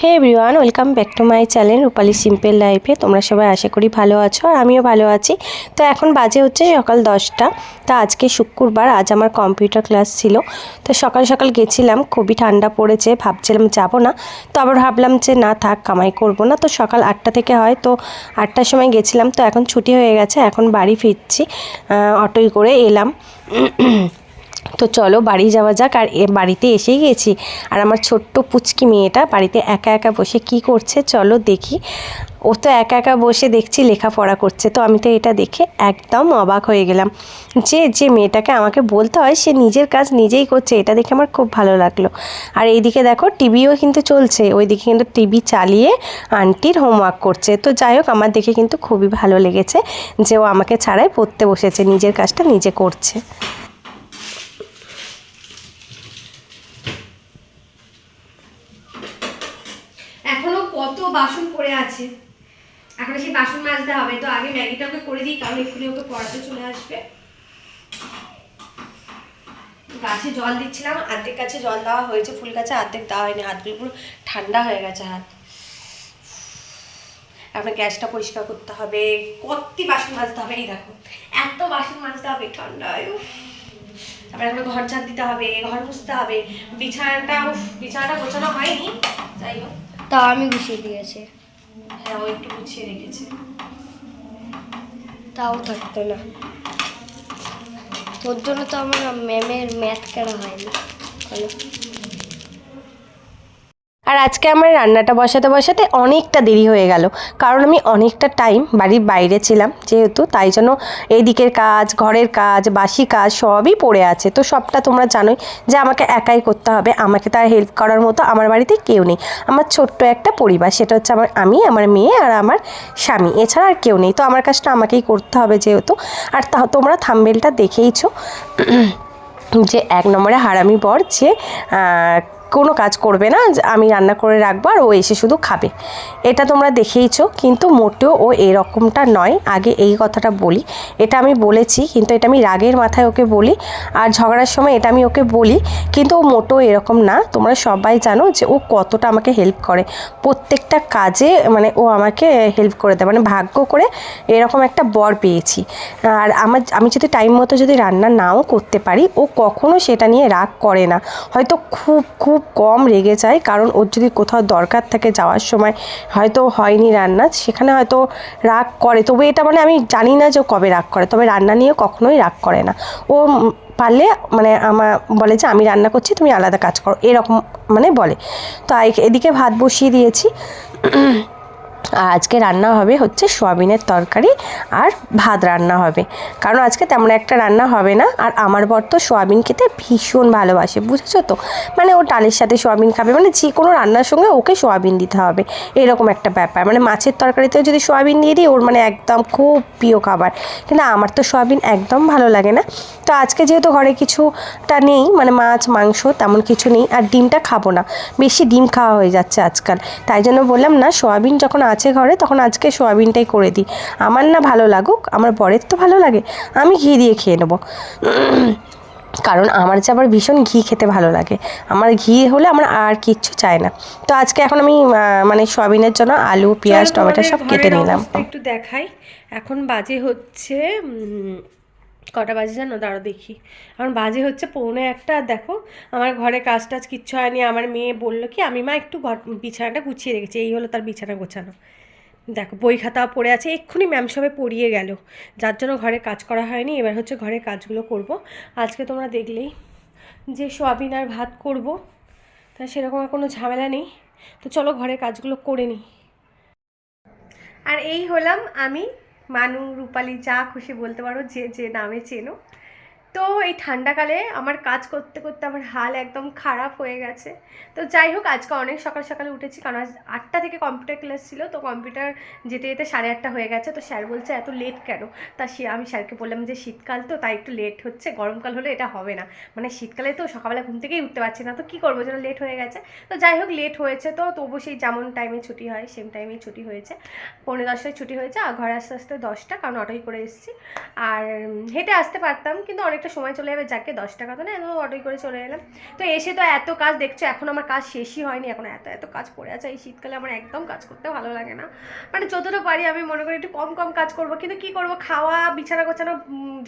Hey everyone welcome back to my channel Rupali simple লাইফে তোমরা সবাই আশা করি ভালো আছো আর আমিও ভালো আছি। তো এখন বাজে হচ্ছে সকাল দশটা। তা আজকে শুক্রবার, আজ আমার কম্পিউটার ক্লাস ছিল। তো সকাল সকাল গেছিলাম, খুবই ঠান্ডা পড়েছে, ভাবছিলাম যাব না। তো আবার ভাবলাম যে না থাক, কামাই করব না। তো সকাল আটটা থেকে হয়, তো আটটার সময় গেছিলাম। তো এখন ছুটি হয়ে গেছে, এখন বাড়ি ফিরছি। অটোয় করে এলাম। তো চলো বাড়ি যাওয়া যাক, আর এ বাড়িতে এসেই গেছি। আর আমার ছোট্ট পুচকি মেয়েটা বাড়িতে একা একা বসে কি করছে চলো দেখি। ও তো একা একা বসে দেখছি লেখাপড়া করছে, তো আমি তো এটা দেখে একদম অবাক হয়ে গেলাম। যে যে মেয়েটাকে আমাকে বলতে হয়, সে নিজের কাজ নিজেই করছে, এটা দেখে আমার খুব ভালো লাগল। আর এইদিকে দেখো, টিভিও কিন্তু চলছে, ওইদিকে কিন্তু টিভি চালিয়ে আন্টির হোমওয়ার্ক করছে। তো যাই হোক, আমার দেখে কিন্তু খুবই ভালো লেগেছে যে ও আমাকে ছাড়াই পড়তে বসেছে, নিজের কাজটা নিজে করছে এখনও কত বাসন পড়ে আছে। এখন সেই বাসন মাজতে হবে। তো আগে ম্যাগিটা ওকে করে দিই, কারণ এক্ষুনি ওকে পড়াতে চলে আসবে। গাছে জল দিচ্ছিলাম অর্ধেক গাছে জল দেওয়া হয়েছে, ফুল গাছে অর্ধেক দেওয়া হয়নি হাতগুলো পুরো ঠান্ডা হয়ে গেছে হাত। এখন গ্যাসটা পরিষ্কার করতে হবে, কত্তি বাসন মাজতে হবে, এই দেখো। এত বাসন মাজতে হবে, ঠান্ডায়। তারপরে এখন ঘর ঝাড় দিতে হবে, ঘর মুছতে হবে। বিছানাটা বিছানাটা গোছানো হয়নি, যাই হোক। তা আমি গুছিয়ে দিয়েছি। হ্যাঁ ও একটু গুছিয়ে রেখেছে। তাও থাকতো না। ওর জন্য তো আমার ম্যামের ম্যাথ কেনা হয়নি। আর আজকে আমার রান্নাটা বসাতে বসাতে অনেকটা দেরি হয়ে গেল। কারণ আমি অনেকটা টাইম বাড়ির বাইরে ছিলাম যেহেতু, তাই জন্য এইদিকের কাজ, ঘরের কাজ, বাসি কাজ সবই পড়ে আছে। তো সবটা তোমরা জানোই যে আমাকে একাই করতে হবে। আমাকে তার হেল্প করার মতো আমার বাড়িতে কেউ নেই। আমার ছোট্ট একটা পরিবার, সেটা হচ্ছে আমার আমি, আমার মেয়ে আর আমার স্বামী। এছাড়া আর কেউ নেই। তো আমার কাজটা আমাকেই করতে হবে যেহেতু। আর তা তোমরা থাম্বেলটা দেখেইছো যে এক নম্বরে হারামি বর যে কোনো কাজ করবে না আমি রান্না করে রাখব আর ও এসে শুধু খাবে। এটা তোমরা দেখেইছো, কিন্তু মোটেও ও এরকমটা নয়। আগে এই কথাটা বলি। এটা আমি বলেছি, কিন্তু এটা আমি রাগের মাথায় ওকে বলি। আর ঝগড়ার সময় এটা আমি ওকে বলি, কিন্তু ও মোটেও এরকম না। তোমরা সবাই জানো যে ও কতটা আমাকে হেল্প করে। প্রত্যেকটা কাজে মানে ও আমাকে হেল্প করে দেয় মানে ভাগ্য করে এরকম একটা বর পেয়েছি। আর আমার, আমি যদি টাইম মতো যদি রান্না নাও করতে পারি, ও কখনো সেটা নিয়ে রাগ করে না। হয়তো খুব খুব কম রেগে যায়, কারণ ওর যদি কোথাও দরকার থাকে যাওয়ার সময় হয়তো হয়নি রান্না, সেখানে হয়তো রাগ করে। তবে এটা মানে আমি জানি না যে কবে রাগ করে, তবে রান্না নিয়ে কখনোই রাগ করে না। ও পারলে মানে আমার বলে যে আমি রান্না করছি, তুমি আলাদা কাজ করো, এরকম মানে বলে। তো এদিকে ভাত বসিয়ে দিয়েছি। আর আজকে রান্না হবে হচ্ছে সোয়াবিনের তরকারি আর ভাত রান্না হবে। কারণ আজকে তেমন একটা রান্না হবে না আর আমার বর তো সোয়াবিন খেতে ভীষণ ভালোবাসে, বুঝেছ তো? মানে ও ডালের সাথে সোয়াবিন খাবে মানে যে কোনো রান্নার সঙ্গে ওকে সোয়াবিন দিতে হবে, এরকম একটা ব্যাপার। মানে মাছের তরকারিতেও যদি সোয়াবিন দিয়ে দিই, ওর মানে একদম খুব প্রিয় খাবার। কিন্তু আমার তো সোয়াবিন একদম ভালো লাগে না। তো আজকে যেহেতু ঘরে কিছুটা নেই মানে মাছ, মাংস তেমন কিছু নেই, আর ডিমটা খাব না। বেশি ডিম খাওয়া হয়ে যাচ্ছে আজকাল। তাই জন্য বললাম না, সোয়াবিন যখন আছে ঘরে তখন আজকে সোয়াবিনটাই করে দিই। আমার না ভালো লাগুক আমার বরের তো ভালো লাগে আমি ঘি দিয়ে খেয়ে নেব। কারণ আমার যে আবার ভীষণ ঘি খেতে ভালো লাগে। আমার ঘি হলে আমার আর কিচ্ছু চায় না। তো আজকে এখন আমি মানে সোয়াবিনের জন্য আলু পেঁয়াজ টমেটো সব কেটে নিলাম। একটু দেখাই। এখন বাজে হচ্ছে কটা বাজে জানো? দাঁড়ো দেখি। এখন বাজে হচ্ছে পৌনে একটা, দেখো। আমার ঘরে কাজ টাজ কিচ্ছু হয়নি। আমার মেয়ে বলল কি, আমি মা একটু ঘর, বিছানাটা গুছিয়ে রেখেছি। এই হলো তার বিছানা গোছানো। দেখো, বই খাতা পড়ে আছে। এক্ষুনি ম্যাম সবে পড়িয়ে গেল। যার জন্য ঘরে কাজ করা হয়নি। এবার হচ্ছে ঘরে কাজগুলো করব। আজকে তোমরা দেখলেই যে সোয়াবিন আর ভাত করব। তা সেরকম আর কোনো ঝামেলা নেই। তো চলো ঘরে কাজগুলো করে নিই। আর এই হলাম আমি মানু রূপালি যা খুশি বলতে পারো যে যে নামে চেনো। তো এই ঠান্ডাকালে আমার কাজ করতে করতে আমার হাল একদম খারাপ হয়ে গেছে। তো যাই হোক, আজকে অনেক সকাল সকালে উঠেছি, কারণ আজ আটটা থেকে কম্পিউটার ক্লাস ছিল, তো কম্পিউটার যেতে যেতে সাড়ে আটটা হয়ে গেছে। তো স্যার বলছে, এত লেট কেন? তা সে, আমি স্যারকে বললাম যে, শীতকাল তো, তাই একটু লেট হচ্ছে, গরমকাল হলে এটা হবে না। মানে শীতকালে তো সকালবেলা ঘুম থেকেই উঠতে পারছি না, তো কী করব যেন লেট হয়ে গেছে। তো যাই হোক লেট হয়েছে তো, তবু সেই যেমন টাইমে ছুটি হয় সেম টাইমেই ছুটি হয়েছে। পৌনে দশটায় ছুটি হয়েছে, আর ঘরে আস্তে আস্তে দশটা, কারণ অটোই করে এসেছি। আর হেঁটে আসতে পারতাম, কিন্তু অনেকটা একটা সময় চলে যাবে, যাকে দশ টাকা তো না এত অটোই করে চলে এলাম। তো এসে তো এত কাজ দেখছ, এখন আমার কাজ শেষই হয়নি, এখন এত এত কাজ পড়ে আছে। এই শীতকালে আমার একদম কাজ করতে ভালো লাগে না। মানে যতটা পারি আমি মনে করি একটু কম কম কাজ করব, কিন্তু কি করব, খাওয়া, বিছানা গোছানো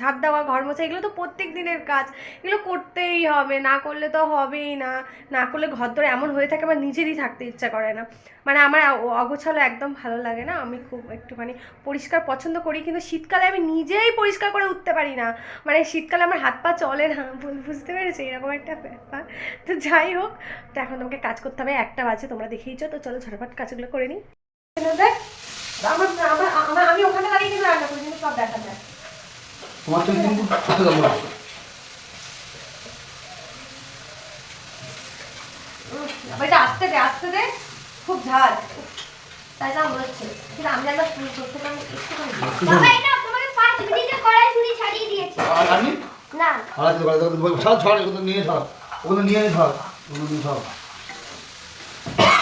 ঝাড় দেওয়া, ঘর মোছা, এগুলো তো প্রত্যেক দিনের কাজ। এগুলো করতেই হবে, না করলে তো হবেই না। না করলে ঘর ধরে এমন হয়ে থাকে, আমার নিজেরই থাকতে ইচ্ছা করে না। মানে আমার অগোছালো একদম ভালো লাগে না। আমি খুব একটুখানি পরিষ্কার পছন্দ করি, কিন্তু শীতকালে আমি নিজেই পরিষ্কার করে উঠতে পারি না। মানে শীতকালে আমার হাত পা চলে না বুঝতে পেরেছি? এরকম একটা ব্যাপার। তো যাই হোক তো এখন তোমাকে কাজ করতে হবে একটা বাজে তোমরা দেখেইছো তো চলো ঝটপট কাজগুলো করে নিই। দেখ আমার আমি ওখানে দাঁড়িয়ে কিন্তু রান্না করি কিন্তু সব দেখা যায় তোমার তো কিন্তু কোথায় যাব? এটা আসতে দে আসতে দে খুব ঝাল। তাই না হচ্ছে কিন্তু আমি একবার ফুল করতে পারি একটুখানি। বাবা এটা তোমাকে পাঁচ মিনিটে কড়াই ছুরি ছাড়িয়ে দিয়েছে। আর আমি? না। আছে বাড়িতে সব ছড় ওগুলো নিয়ে ছড় ওগুলো নিয়ে ছড় ওগুলো নিয়ে ছড়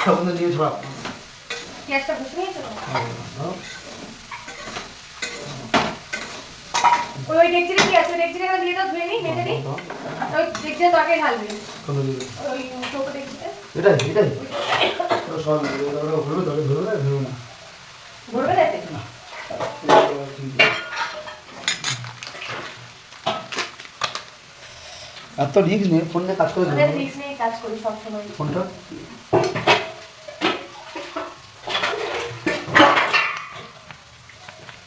ওগুলো নিয়ে ছড় পেঁয়াজটা তো? ওই ওই ডেকচিরে কি আছে? ডেকচিরে এবার দিয়ে দাও ধুয়ে ওই ঢালবি। ওই সব ঘুরবে ঘুরবে না। ঘুরবে এত রিক্স নেই ফোন নিয়ে কাজ করে রিক্স নিয়ে কাজ করি সবসময়। ফোনটা?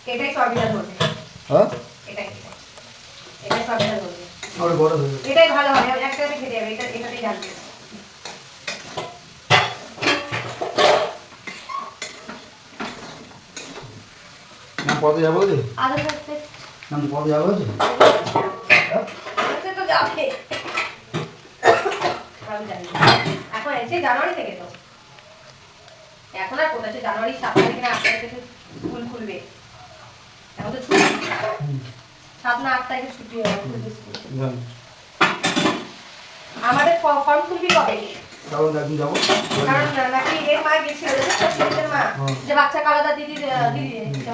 এটাই হ্যাঁ? এটাই এটাই। বড় হয়ে এটাই ভালো এটা এটাতেই পদে যাব যে? না পদে যাব যে? যাবে। আমি জানি এখন এসে জানুয়ারি থেকে তো। এখন আর কোথায়? জানুয়ারি সাত তারিখে না আট তারিখে স্কুল খুলবে। এখন তো ছুটি। সাত না আট তারিখে ছুটি হবে খুলবে। স্কুল। আমাদের ফর্ম খুলবি কবে? কারণ একদিন যাব। কারণ নাকি এর মা গেছিল জানিস তো, সুমিতের মা। যে বাচ্চা কালাদা দিদি দিদি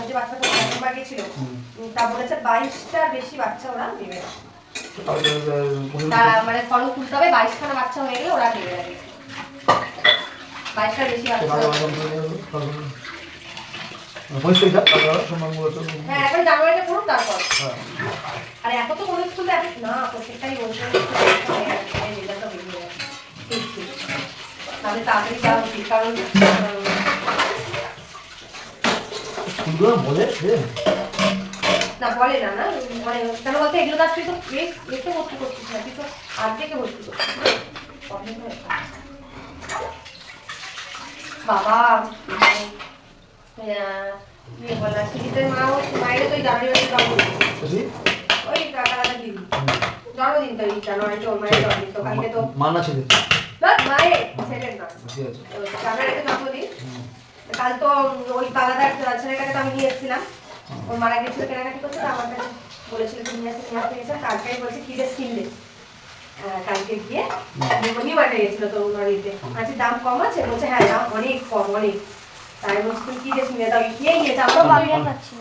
যে বাচ্চা মা গেছিল। তা বলেছে বাইশটার বেশি বাচ্চা ওরা নেবে না। মানে ফর্ম খুলতে হবে বাইশখানা বাচ্চা হয়ে গেলে ওরা বেশি হ্যাঁ এখন জানুয়ারিতে তারপর। হ্যাঁ। আর তো কোনো স্কুলে না প্রত্যেকটাই বলছে তাহলে তাড়াতাড়ি যাওয়া উচিত কারণ বলে যে না বলে না না মানে কেন বলতে এগুলো কাজ তুই তো এতে ভর্তি করছিস না তুই তো আর্ধেকে ভর্তি করছিস হয়ে। বাবা বলা সুজিতের মাও মায়ের তো ওই জানুয়ারি মাসে ওই কাকারা দিদি। জন্মদিন তো এই মায়ের জন্মদিন তো কালকে তো মানা ছেলে? না, মায়ের ছেলের না। জানুয়ারিতে জন্মদিন। কাল তো ওই কালাদার ছেলেটাকে তো আমি নিয়ে এসেছিলাম মারা গেছিল কেনাকাটি করতে তো আমার কাছে বলেছিল তুমি নিয়ে আসতে নিয়ে আসতে গেছিলাম কালকে বলছি কি ড্রেস কিনলে কালকে গিয়ে মার্টে গেছিল তো নড়িতে আচ্ছা দাম কম আছে? বলছে হ্যাঁ দাম অনেক কম অনেক। তাই বলছি তুমি কি ড্রেস নিয়ে নিয়েছে বাবা পাচ্ছি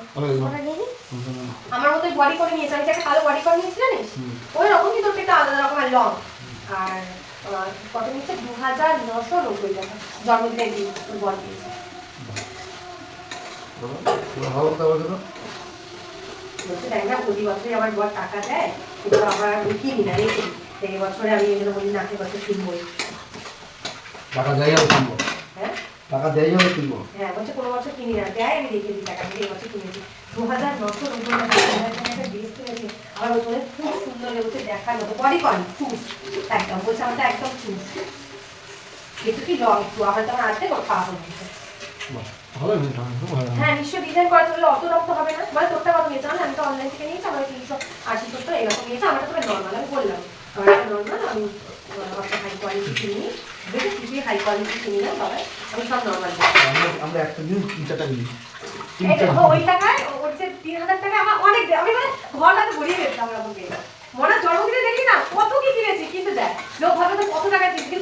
আমার মতোই বডি করে নিয়েছে। আমি একটা কালো বডি করে নিয়েছি জানিস? ওই রকম কিন্তু একটু আলাদা রকমের লং আর কত নিচ্ছে দু হাজার নশো নব্বই টাকা। জন্মদিনের দিন বডি নিয়েছে। ভালো বলছে দেখ না প্রতি বছরই আমার বর টাকা দেয় কিন্তু আমার আমি কিনি না রেখে এই বছরে আমি জন্য বলি না এই বছর কিনবোই টাকা দেয় যাবে কিনবো। হ্যাঁ? টাকা দেয় যাবে কিনবো। হ্যাঁ বলছে কোনো বছর কিনি না দেয় আমি রেখে দিই টাকা আমি এই বছর কিনেছি। দু হাজার নশো দু হাজার একটা ড্রেস কিনেছি আমার বছরে খুব সুন্দর লেগেছে দেখার মতো বডি কন চুজ একদম বলছে আমারটা একদম চুজ একটু কি লং একটু আমার তো আমার আর্ধেক খাওয়া হয়ে হ্যাঁ নিশ্চয় ডিজাইন করা চললে অত রক্ত হবে না। তোরটা কত নিয়েছে আমি তো অনলাইন থেকে নিয়েছি আমার তিনশো আশি সত্তর এরকম নিয়েছে আমারটা তবে নর্মাল আমি বললাম। আমার নর্মাল আমি একটা হাই কোয়ালিটি কিনি। বেশি কিছুই হাই কোয়ালিটি কিনি না তবে আমি সব নর্মাল আমরা আমরা একটা দিন তিন চারটা কিনি তিন এই দেখো, চারটা ওই টাকায় ওর যে তিন হাজার টাকা আমার অনেক আমি মানে ভরিয়ে জন্মদিনে দেখি না কত কি কিনেছি কিন্তু দেখ লোক ভাবে কত টাকা কিনছি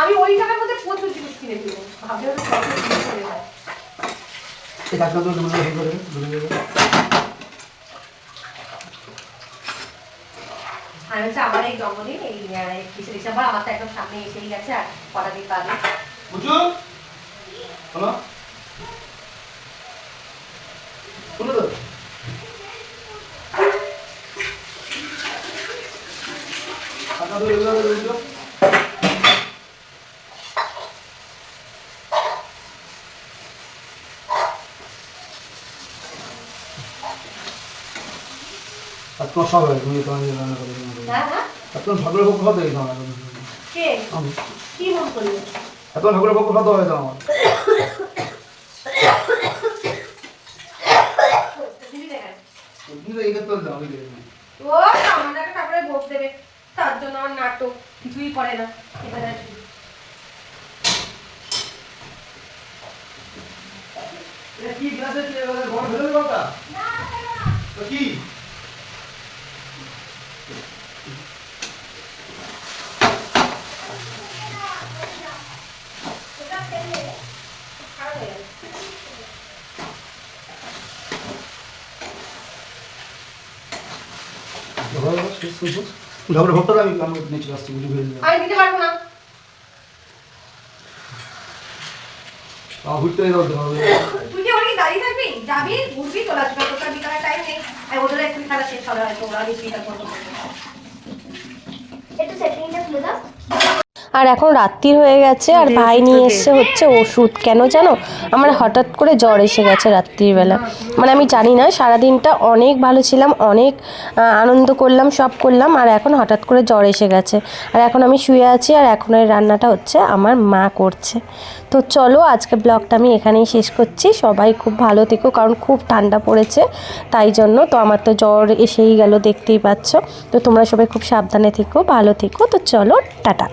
আমি ওই টাকার মধ্যে প্রচুর জিনিস কিনে ফেলব ভাবলে কত জিনিস কিনে যায়। কাজটা তো ডুবে যাবে করে ডুবে যাবে আর হচ্ছে আমার এই জন্মদিন এই একত্রিশে ডিসেম্বর আমার তো একদম সামনে এসেই গেছে আর কটা দিন বাদে। বুঝছ? হলো শুনো তো। আপনাদের তোমার সব হয় তুমি তোমার রান্না করে আর ঠাকুরের পক্ষ খাওয়া দেয় আমার। কে? আমি। কি মন আর ঠাকুরের পক্ষ হয়ে আমার। তুমি তো এই ও তারপরে দেবে। তার জন্য আমার নাটক কিছুই করে না। এবারে কি। গ্লাসে কি বড় ভেতরে কথা তো কি ঠাকুরের ভক্তরা আমি আমি আসছি বুঝি আমি দিতে পারব না। আমার ঘুরতে যেতে হবে। তুই কি ওর দাঁড়িয়ে থাকবি? যাবি ঘুরবি চলে আসবি তোর টাইম নেই। আর ওদের একটু খেলা শেষ হবে হয়তো ওরা আমি স্পিকার করব। একটু সেটিংটা খুলে দাও। আর এখন রাত্রি হয়ে গেছে আর ভাই নিয়ে এসছে হচ্ছে ওষুধ। কেন জানো? আমার হঠাৎ করে জ্বর এসে গেছে রাত্রিবেলা। মানে আমি জানি না সারাদিনটা অনেক ভালো ছিলাম অনেক আনন্দ করলাম সব করলাম আর এখন হঠাৎ করে জ্বর এসে গেছে। আর এখন আমি শুয়ে আছি আর এখন এই রান্নাটা হচ্ছে আমার মা করছে। তো চলো আজকে ব্লগটা আমি এখানেই শেষ করছি। সবাই খুব ভালো থেকো কারণ খুব ঠান্ডা পড়েছে তাই জন্য তো আমার তো জ্বর এসেই গেল দেখতেই পাচ্ছ। তো তোমরা সবাই খুব সাবধানে থেকো ভালো থেকো। তো চলো টাটা।